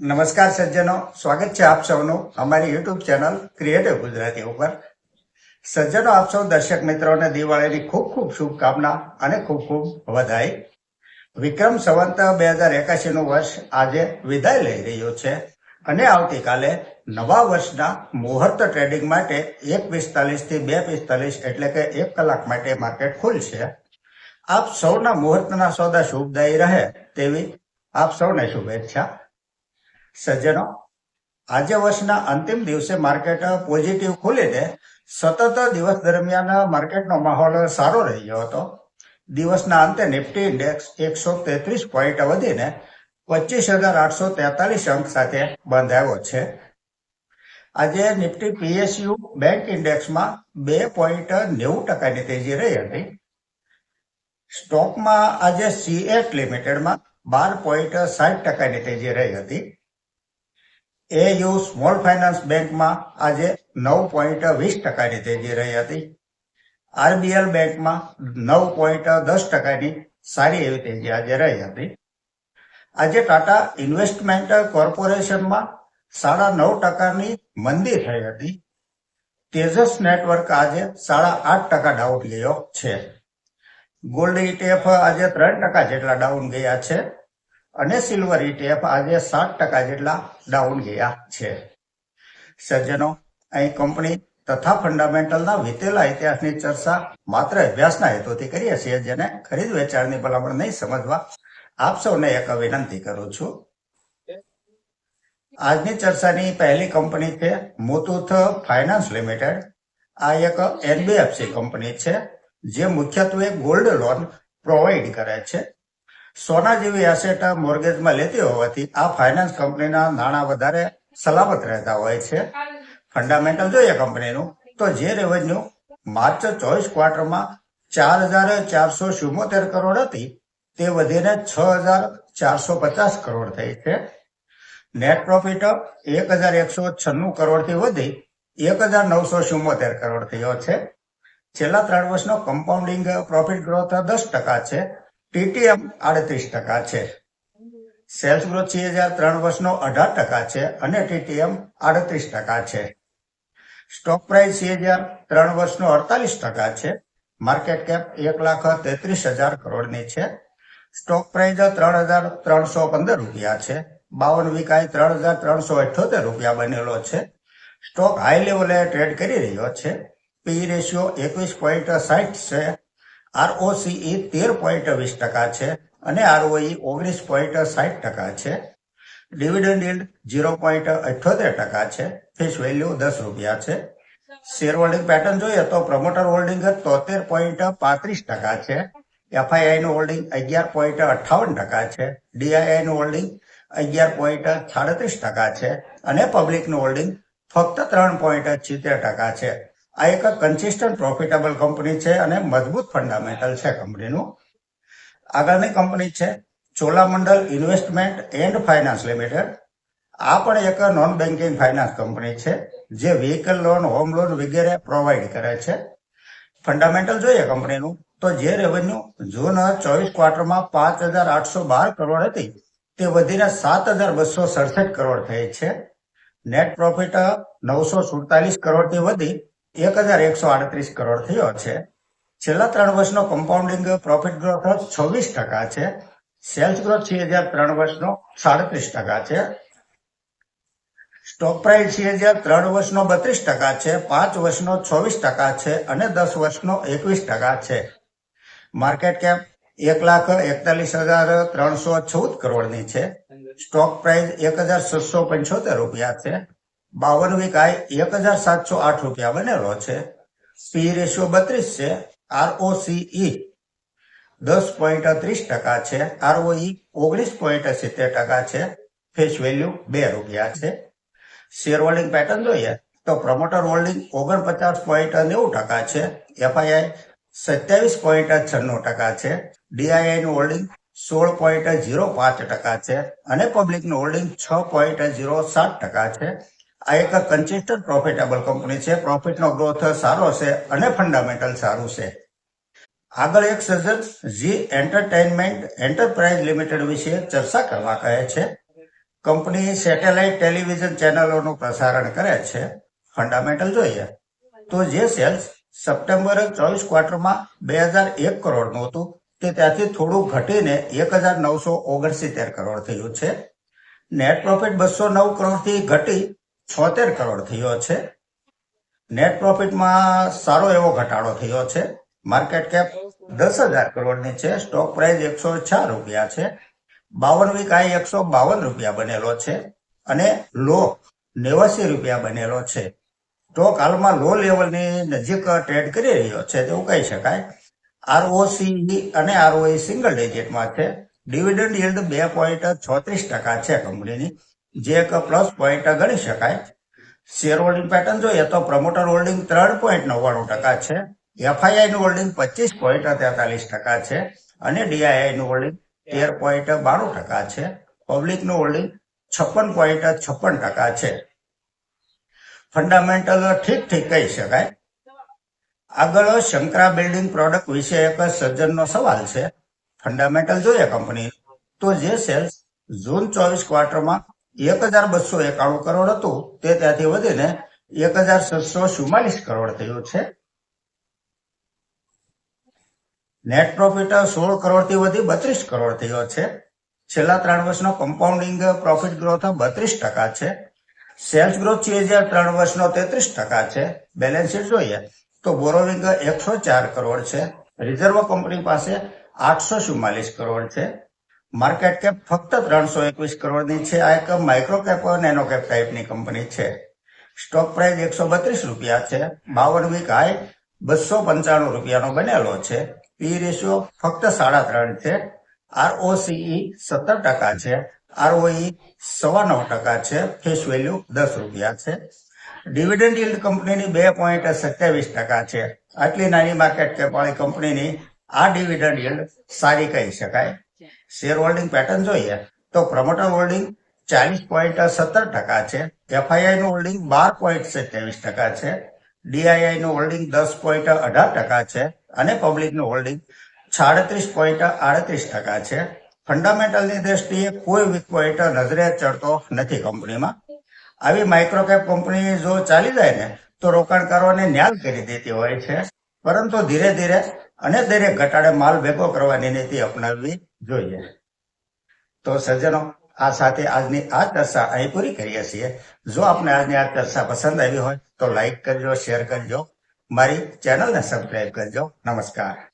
નમસ્કાર સજ્જનો, સ્વાગત છે આપ સૌનું અમારી યુટ્યુબ ચેનલ ક્રિએટિવ ગુજરાતી ઉપર. સજ્જનો, આપ સૌ દર્શક મિત્રોને દિવાળીની ખૂબ ખૂબ શુભકામના અને ખૂબ ખૂબ વધાઈ. વિક્રમ સંવંત બે હજાર એકાશી નું વર્ષ આજે વિદાય લઈ રહ્યું છે અને આવતીકાલે નવા વર્ષના મુહૂર્ત ટ્રેડિંગ માટે એક પિસ્તાલીસથી બે પિસ્તાલીસ એટલે કે એક કલાક માટે માર્કેટ ખુલશે. આપ સૌના મુહૂર્તના સોદા શુભદાયી રહે તેવી આપ સૌને શુભેચ્છા. સજ્જનો, આજે વર્ષના અંતિમ દિવસે માર્કેટ પોઝિટિવ ખુલીને સતત દિવસ દરમિયાન માર્કેટનો માહોલ સારો રહ્યો હતો. દિવસના અંતે નિફ્ટી ઇન્ડેક્સ એકસો તેત્રીસ પોઈન્ટ વધીને પચીસ હજાર આઠસો તેતાલીસ અંક સાથે બંધાયો છે. આજે નિફ્ટી પીએસયુ બેંક ઇન્ડેક્સમાં બે પોઈન્ટ નેવું ટકાની તેજી રહી હતી. સ્ટોકમાં આજે સીએટ લિમિટેડમાં બાર પોઈન્ટ સાઠ ટકાની તેજી રહી હતી. એયુ સ્મોલ ફાઇનાન્સ બેંકમાં આજે નવ પોઈન્ટ વીસ ટકાની તેજી રહી હતી. આરબીએલ બેંકમાં નવ પોઈન્ટ દસ ટકાની સારી એવી તેજી આજે રહી હતી. આજે ટાટા ઇન્વેસ્ટમેન્ટ કોર્પોરેશનમાં સાડા નવ ટકાની મંદી થઈ હતી. તેજસ નેટવર્ક આજે સાડા આઠ ટકા ડાઉન ગયો છે. ગોલ્ડ ઇટીએફ આજે ત્રણ ટકા જેટલા ડાઉન ગયા છે. અને સિલ્વર ઇટીએફ આજે સાત ટકા જેટલા ડાઉન ગયા છે. સજ્જનો, અહીં કંપની તથા ફંડામેન્ટલના વીતેલા ઇતિહાસની ચર્ચા માત્ર અભ્યાસના હેતુથી કરીએ છીએ, જેને ખરીદ વેચાણની ભલામણ નહીં સમજવા આપ સૌને એક વિનંતી કરું છું. આજની ચર્ચાની પહેલી કંપની છે મુથુથ ફાઇનાન્સ લિમિટેડ. આ એક એનબીએફસી કંપની છે, જે મુખ્યત્વે ગોલ્ડ લોન પ્રોવાઈડ કરે છે. સોના જેવી એસેટ મોર્ગેજમાં લેતી હોવાથી આ ફાઇનાન્સ કંપનીના નાણાં વધારે સલામત રહેતા હોય છે. ફંડામેન્ટલ જોઈએ કંપનીનું તો જે રેવન્યુ માર્ચ ચોવીસ ક્વાર્ટરમાં ચાર હજાર ચારસો ચુમ્મોતેર કરોડ હતી, તે વધીને છ હજાર ચારસો પચાસ કરોડ થઈ છે. નેટ પ્રોફિટ એક હજાર એકસો છન્નું કરોડથી વધી, એક હજાર નવસો ચુમ્મોતેર કરોડ થયો છે. છેલ્લા ત્રણ વર્ષનો કમ્પાઉન્ડિંગ પ્રોફિટ ગ્રોથ દસ ટકા છે. ટીટીએમ આડત્રીસ ટકા છે. સેલ્સ ગ્રોથ છે હજાર ત્રણ વર્ષનો અઢાર ટકા છે અને ટીટીએમ આડત્રીસ ટકા છે. સ્ટોક પ્રાઇસ છે હજાર ત્રણ વર્ષનો અડતાલીસ ટકા છે. માર્કેટ કેપ એક લાખ તેત્રીસ હજાર કરોડની છે. સ્ટોક પ્રાઇસ ત્રણ હજાર ત્રણસો પંદર રૂપિયા છે. બાવન વીકાઈ ત્રણ હજાર ત્રણસો અઠ્યોતેર રૂપિયા બનેલો છે. સ્ટોક હાઈ લેવલે ટ્રેડ કરી રહ્યો છે. પી રેશિયો એકવીસ પોઈન્ટ સાઠ છે. આરઓસીઈ તેર પોઈન્ટ વીસ ટકા છે અને આરઓઈ ઓગણીસ પોઈન્ટ સાઠ ટકા છે. ડિવિડન્ડ યીલ્ડ ઝીરો પોઈન્ટ અઠ્યોતેર ટકા છે. ફેસ વેલ્યુ દસ રૂપિયા છે. શેર હોલ્ડિંગ પેટર્ન જોઈએ તો પ્રમોટર હોલ્ડિંગ તોતેર પોઈન્ટ પાંત્રીસ ટકા છે. એફઆઈઆઈ નું હોલ્ડિંગ અગિયાર પોઈન્ટ અઠ્ઠાવન ટકા છે. ડીઆઈઆઈ નું હોલ્ડિંગ અગિયાર પોઈન્ટ સાડત્રીસ ટકા છે. અને પબ્લિકનું હોલ્ડિંગ ફક્ત ત્રણ પોઈન્ટ છિત્તેર ટકા છે. આ એક કન્સિસ્ટન્ટ પ્રોફિટેબલ કંપની છે અને મજબૂત ફંડામેન્ટલ છે કંપનીનું. આગળની કંપની છે Cholamandalam investment and finance limited. આ પણ એક નોન બેન્કિંગ ફાઇનાન્સ કંપની છે જે વ્હીકલ લોન હોમ લોન વગેરે પ્રોવાઈડ કરે છે. ફંડામેન્ટલ જોઈએ કંપનીનું. તો જે રેવન્યુ જૂન ચોવીસ ક્વાર્ટરમાં પાંચ હજાર આઠસો બાર કરોડ હતી, તે વધીને સાત હજાર બસો સડસઠ કરોડ થઈ છે. નેટ પ્રોફિટ નવસો સુડતાલીસ કરોડથી વધી એક હજાર એકસો આડત્રીસ કરોડ થયો છે. છેલ્લા ત્રણ વર્ષનો કમ્પાઉન્ડિંગ પ્રોફિટ ગ્રોથ છવ્વીસ ટકા છે. સેલ્સ ગ્રોથ છે હજાર ત્રણ વર્ષનો સાડત્રીસ ટકા છે. સ્ટોક પ્રાઇસ છે હજાર ત્રણ વર્ષનો બત્રીસ ટકા છે. પાંચ વર્ષનો ચોવીસ ટકા છે અને દસ વર્ષનો એકવીસ ટકા છે. માર્કેટ કેપ એક લાખ એકતાલીસ હજાર ત્રણસો ચૌદ કરોડની છે. સ્ટોક પ્રાઇસ એક હજાર છસો પંચોતેર રૂપિયા છે. બાવન વીક આઈ એક હજાર સાતસો આઠ રૂપિયા બનેલો છે. પી રેશિયો બત્રીસ છે. આરઓસીઈ દસ પોઈન્ટ ત્રીસ ટકા છે. આરઓઈ ઓગણીસ પોઈન્ટ સિત્તેર ટકા છે. ફેસ વેલ્યુ બે રૂપિયા છે. શેર હોલ્ડિંગ પેટર્ન જોઈએ તો પ્રમોટર હોલ્ડિંગ ઓગણપચાસ પોઈન્ટ નેવું ટકા છે. એફઆઈઆઈ સત્યાવીસ પોઈન્ટ છન્નું ટકા છે. ડીઆઈઆઈ નું હોલ્ડિંગ સોળ પોઈન્ટ ઝીરો પાંચ ટકા છે. અને પબ્લિકનું હોલ્ડિંગ છ પોઈન્ટ ઝીરો સાત ટકા છે. આ એક કન્સિસ્ટન્ટ પ્રોફિટેબલ કંપની છે. પ્રોફિટનો ગ્રોથ સારો છે અને ફંડામેન્ટલ સારું છે. આગળ એક સજન ઝી એન્ટરટેનમેન્ટ એન્ટરપ્રાઇઝ લિમિટેડ વિશે ચર્ચા કરવા કહે છે. કંપની સેટેલાઇટ ટેલિવિઝન ચેનલોનું પ્રસારણ કરે છે. ફંડામેન્ટલ જોઈએ. તો જે સેલ્સ સપ્ટેમ્બર ચોવીસ ક્વાર્ટરમાં બે હજાર એક કરોડનું હતું. તે ત્યાંથી થોડું ઘટીને એક હજાર નવસો ઓગણસિત્તેર કરોડ થયું છે. નેટ પ્રોફિટ બસો નવ કરોડથી ઘટી છોતેર કરોડ થયો છે. નેટ પ્રોફિટમાં સારો એવો ઘટાડો થયો છે. માર્કેટ કેપ દસ હજાર કરોડની છે. સ્ટોક પ્રાઇસ એકસો ચાર રૂપિયા છે. બાવન વીક આઈ એકસો બાવન રૂપિયા બનેલો છે અને લો નેવાસી રૂપિયા બનેલો છે. સ્ટોક હાલમાં લો લેવલની નજીક ટ્રેડ કરી રહ્યો છે તેવું કહી શકાય. આરઓસી અને આરઓઈ સિંગલ ડિજિટમાં છે. ડિવિડન્ડ યીલ્ડ બે પોઈન્ટ છોત્રીસ ટકા છે કંપનીની. જે એક પ્લસ પોઈન્ટ ગણી શકાય. શેર હોલ્ડિંગ પેટર્ન જોઈએ તો પ્રમોટર હોલ્ડિંગ ત્રણ પોઈન્ટ નવ્વાણું ટકા છે. એફઆઈઆઈ નું હોલ્ડિંગ પચીસ પોઈન્ટ તેતાલીસ ટકા છે. અને ડીઆઈઆઈ નું હોલ્ડિંગ તેર પોઈન્ટ બાણું ટકા છે. પબ્લિકનું હોલ્ડિંગ છપ્પન પોઈન્ટ છપ્પન ટકા છે. ફંડામેન્ટલ ઠીક ઠીક કહી શકાય. આગળ શંકરા બિલ્ડિંગ પ્રોડક્ટ વિશે એક સજ્જનનો સવાલ છે. ફંડામેન્ટલ જોઈએ કંપની તો જે સેલ્સ જૂન ચોવીસ ક્વાર્ટરમાં એક હજાર બસો એકાણું કરોડ હતું. તે ત્યાંથી વધીને એક હજાર છસો ચુમ્માલીસ કરોડ થયું છે. નેટ પ્રોફિટ સોળ કરોડથી વધી બત્રીસ કરોડ થયો છે. છેલ્લા ત્રણ વર્ષનો કમ્પાઉન્ડિંગ પ્રોફિટ ગ્રોથ બત્રીસ ટકા છે. સેલ્સ ગ્રોથ છે હજાર ત્રણ વર્ષનો તેત્રીસ ટકા છે. બેલેન્સ શીટ જોઈએ તો બોરોવિંગ એકસો ચાર કરોડ છે. રિઝર્વ કંપની પાસે આઠસો ચુમ્માલીસ કરોડ છે. માર્કેટ કેપ ફક્ત ત્રણસો એકવીસ કરોડની છે. આ એક માઇક્રો કેપ નેનો કેપ ટાઈપની કંપની છે. સ્ટોક પ્રાઇસ એકસો બત્રીસ રૂપિયા છે. બાવન વીક હાઈ બસો પંચાણું રૂપિયાનો બનેલો છે. પી રેશિયો ફક્ત સાડા ત્રણ છે. આરઓસીઈ સત્તર ટકા છે. આરઓઈ સવા નવ ટકા છે. ફેસ વેલ્યુ દસ રૂપિયા છે. ડિવિડન્ડ યીલ્ડ કંપનીની બે પોઈન્ટ સત્યાવીસ ટકા છે. આટલી નાની માર્કેટ કેપ વાળી કંપનીની આ ડિવિડન્ડ યીલ્ડ સારી કહી શકાય. શેર હોલ્ડિંગ પેટર્ન જોઈએ તો પ્રમોટર હોલ્ડિંગ ચાલીસ પોઈન્ટ સત્તર ટકા છે. એફઆઈઆઈ નું હોલ્ડિંગ બાર પોઈન્ટ સત્યાવીસ ટકા છે. ડીઆઈઆઈ નું હોલ્ડિંગ દસ પોઈન્ટ અઢાર ટકા છે અને પબ્લિકનું હોલ્ડિંગ સાડત્રીસ પોઈન્ટ આડત્રીસ ટકા છે. ફંડામેન્ટલની દ્રષ્ટિએ કોઈ વીક પોઈન્ટ નજરે ચડતો નથી કંપનીમાં. આવી માઇક્રોકેપ કંપની જો ચાલી જાય ને, તો રોકાણકારોને ન્યાલ કરી દેતી હોય છે. પરંતુ ધીરે ધીરે અને દરેક ઘટાડે માલ ભેગો કરવાની નીતિ અપનાવવી જોઈએ. તો સજ્જનો, આ સાથે આજની આ ચર્ચા અહીં પૂરી કરીએ છીએ. જો આપને આજની આ ચર્ચા પસંદ આવી હોય તો લાઈક કરજો, શેર કરજો. મારી ચેનલને સબસ્ક્રાઈબ કરજો. નમસ્કાર.